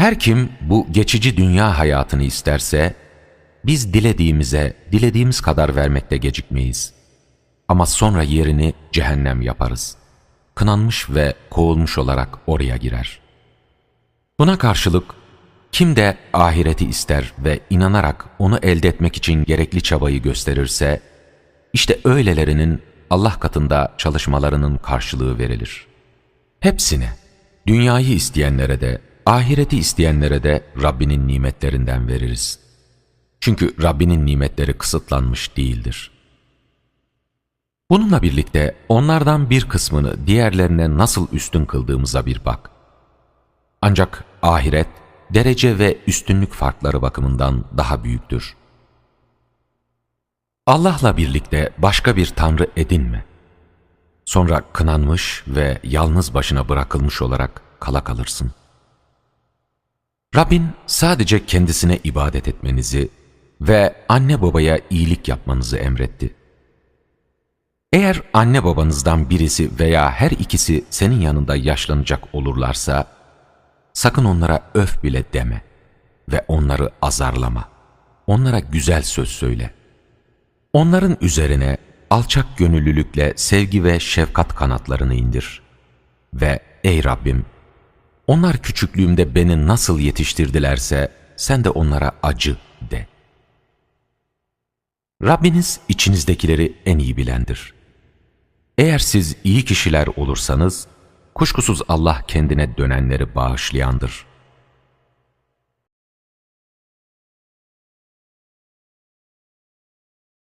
Her kim bu geçici dünya hayatını isterse, biz dilediğimize, dilediğimiz kadar vermekte gecikmeyiz. Ama sonra yerini cehennem yaparız. Kınanmış ve kovulmuş olarak oraya girer. Buna karşılık, kim de ahireti ister ve inanarak onu elde etmek için gerekli çabayı gösterirse, işte öylelerinin Allah katında çalışmalarının karşılığı verilir. Hepsine, dünyayı isteyenlere de, ahireti isteyenlere de Rabbinin nimetlerinden veririz. Çünkü Rabbinin nimetleri kısıtlanmış değildir. Bununla birlikte onlardan bir kısmını diğerlerine nasıl üstün kıldığımıza bir bak. Ancak ahiret, derece ve üstünlük farkları bakımından daha büyüktür. Allah'la birlikte başka bir tanrı edinme. Sonra kınanmış ve yalnız başına bırakılmış olarak kala kalırsın. Rabbin sadece kendisine ibadet etmenizi ve anne babaya iyilik yapmanızı emretti. Eğer anne babanızdan birisi veya her ikisi senin yanında yaşlanacak olurlarsa, sakın onlara öf bile deme ve onları azarlama. Onlara güzel söz söyle. Onların üzerine alçak gönüllülükle sevgi ve şefkat kanatlarını indir. Ve ey Rabbim, onlar küçüklüğümde beni nasıl yetiştirdilerse sen de onlara acı de. Rabbiniz içinizdekileri en iyi bilendir. Eğer siz iyi kişiler olursanız, kuşkusuz Allah kendine dönenleri bağışlayandır.